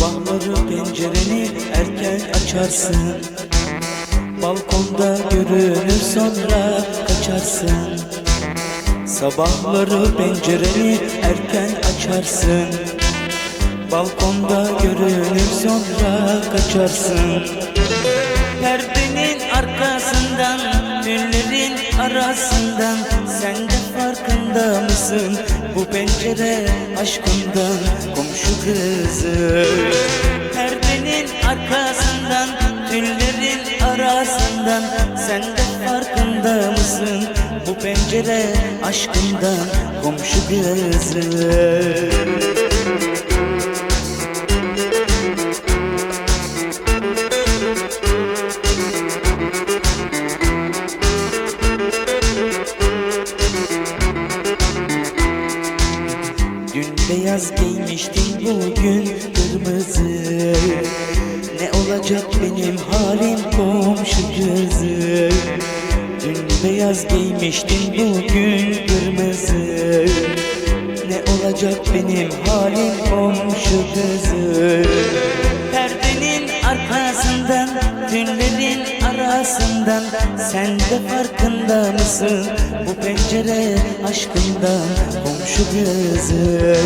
Sabahları pencereni erken açarsın. Balkonda görünür sonra kaçarsın. Sabahları pencereni erken açarsın. Balkonda görünür sonra kaçarsın. Perdenin arkasından, güllerin arasından Sen de farkında mısın? Pencere aşkından Komşu kızı. Perdenin arkasından Tüllerin arasından Sen de farkında mısın? Bu pencere aşkından Komşu kızı beyaz giymiştin bugün kırmızı. Ne olacak benim halim komşu kızı Dün beyaz giymiştin bugün kırmızı. Ne olacak benim halim komşu kızı arasından. Sen de farkında mısın? Bu pencere aşkından Komşu kızı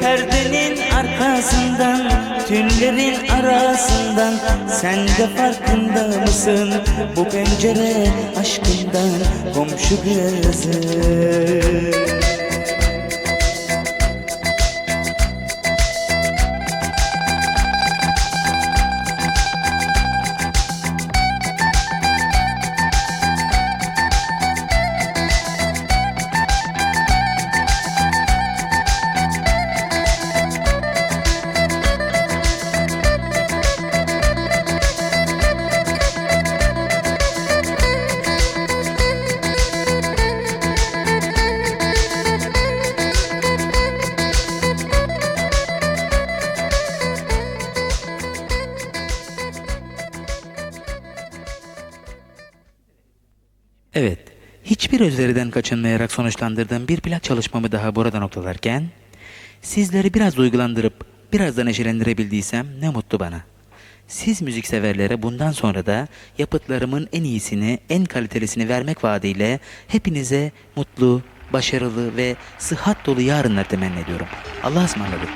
Perdenin arkasından Tünlerin arasından. Sen de farkında mısın? Bu pencere aşkından Komşu kızı Evet, hiçbir özveriden kaçınmayarak sonuçlandırdığım bir plak çalışmamı daha burada noktalarken, sizleri biraz duygulandırıp biraz da neşelendirebildiysem ne mutlu bana. Siz müzikseverlere bundan sonra da yapıtlarımın en iyisini, en kalitelisini vermek vaadiyle hepinize mutlu, başarılı ve sıhhat dolu yarınlar temenni ediyorum. Allah'a ısmarladık.